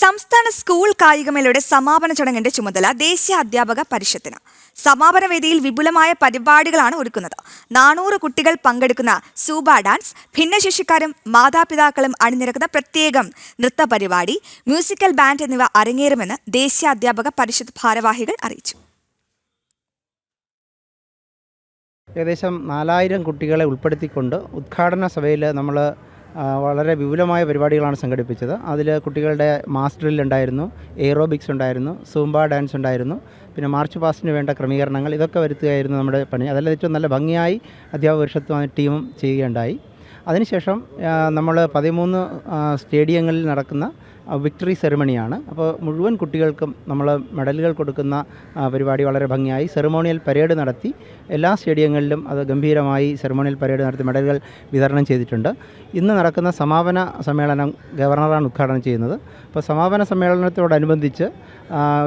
സംസ്ഥാന സ്കൂൾ കായികമേളയുടെ സമാപന ചടങ്ങിന്റെ ചുമതല ദേശീയ അധ്യാപക പരിഷത്തിന് സമാപന വേദിയിൽ വിപുലമായ പരിപാടികളാണ് ഒരുക്കുന്നത്. നാനൂറ് കുട്ടികൾ പങ്കെടുക്കുന്ന സൂബ ഡാൻസ് ഭിന്നശേഷിക്കാരും മാതാപിതാക്കളും അണിനിരക്കുന്ന പ്രത്യേകം നൃത്ത പരിപാടി മ്യൂസിക്കൽ ബാൻഡ് എന്നിവ അരങ്ങേറുമെന്ന് ദേശീയ അധ്യാപക പരിഷത്ത് ഭാരവാഹികൾ അറിയിച്ചു. ഏകദേശം നാലായിരം കുട്ടികളെ ഉൾപ്പെടുത്തിക്കൊണ്ട് ഉദ്ഘാടന സഭയിൽ നമ്മൾ വളരെ വിപുലമായ പരിപാടികളാണ് സംഘടിപ്പിച്ചത്. അതിൽ കുട്ടികളുടെ മാസ് ഉണ്ടായിരുന്നു എയറോബിക്സ് ഉണ്ടായിരുന്നു സൂംബ ഡാൻസ് ഉണ്ടായിരുന്നു പിന്നെ മാർച്ച് പാസ്റ്റിന് വേണ്ട ക്രമീകരണങ്ങൾ ഇതൊക്കെ വരുത്തുകയായിരുന്നു നമ്മുടെ പണി. അതെല്ലാം ഏറ്റവും നല്ല ഭംഗിയായി അധ്യാപക പരിഷത്തും ടീമും ചെയ്യുകയുണ്ടായി. അതിനുശേഷം നമ്മൾ പതിമൂന്ന് സ്റ്റേഡിയങ്ങളിൽ നടക്കുന്ന വിക്ടറി സെറിമണിയാണ് അപ്പോൾ മുഴുവൻ കുട്ടികൾക്കും നമ്മൾ മെഡലുകൾ കൊടുക്കുന്ന പരിപാടി വളരെ ഭംഗിയായി. സെറിമോണിയൽ പരേഡ് നടത്തി. എല്ലാ സ്റ്റേഡിയങ്ങളിലും അത് ഗംഭീരമായി സെറിമോണിയൽ പരേഡ് നടത്തി മെഡലുകൾ വിതരണം ചെയ്തിട്ടുണ്ട്. ഇന്ന് നടക്കുന്ന സമാപന സമ്മേളനം ഗവർണറാണ് ഉദ്ഘാടനം ചെയ്യുന്നത്. അപ്പോൾ സമാപന സമ്മേളനത്തോടനുബന്ധിച്ച്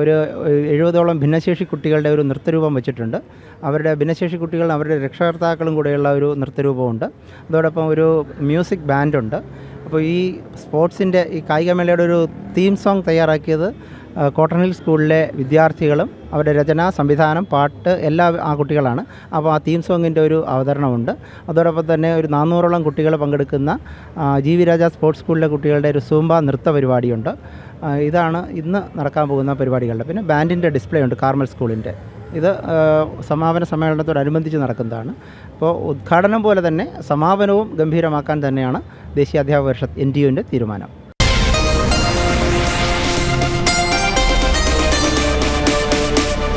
ഒരു എഴുപതോളം ഭിന്നശേഷി കുട്ടികളുടെ ഒരു നൃത്തരൂപം വെച്ചിട്ടുണ്ട്. അവരുടെ ഭിന്നശേഷി കുട്ടികൾ അവരുടെ രക്ഷകർത്താക്കളും കൂടെയുള്ള ഒരു നൃത്തരൂപമുണ്ട്. അതോടൊപ്പം ഒരു മ്യൂസിക് ബാൻഡുണ്ട്. അപ്പോൾ ഈ സ്പോർട്സിന്റെ ഈ കായികമേളയുടെ ഒരു തീം സോങ് തയ്യാറാക്കിയത് ഹിൽ സ്കൂളിലെ വിദ്യാർത്ഥികളും അവരുടെ രചന സംവിധാനം പാട്ട് എല്ലാ ആ കുട്ടികളാണ്. അപ്പോൾ ആ തീം സോങ്ങിന്റെ ഒരു അവതരണമുണ്ട്. അതോടൊപ്പം തന്നെ ഒരു നാനൂറോളം കുട്ടികൾ പങ്കെടുക്കുന്ന ജി വി രാജ സ്പോർട്സ് സ്കൂളിലെ കുട്ടികളുടെ ഒരു സൂംബ നൃത്ത പരിപാടിയുണ്ട്. ഇതാണ് ഇന്ന് നടക്കാൻ പോകുന്ന പരിപാടികളുടെ. പിന്നെ ബാൻഡിന്റെ ഡിസ്പ്ലേ ഉണ്ട് കാർമൽ സ്കൂളിന്റെ. ഇത് സമാപന സമ്മേളനത്തോടനുബന്ധിച്ച് നടക്കുന്നതാണ്. അപ്പോൾ ഉദ്ഘാടനം പോലെ തന്നെ സമാപനവും ഗംഭീരമാക്കാൻ തന്നെയാണ് ദേശീയ അധ്യാപക പരിഷത്ത് എൻ ടി യുവിന്റെ തീരുമാനം.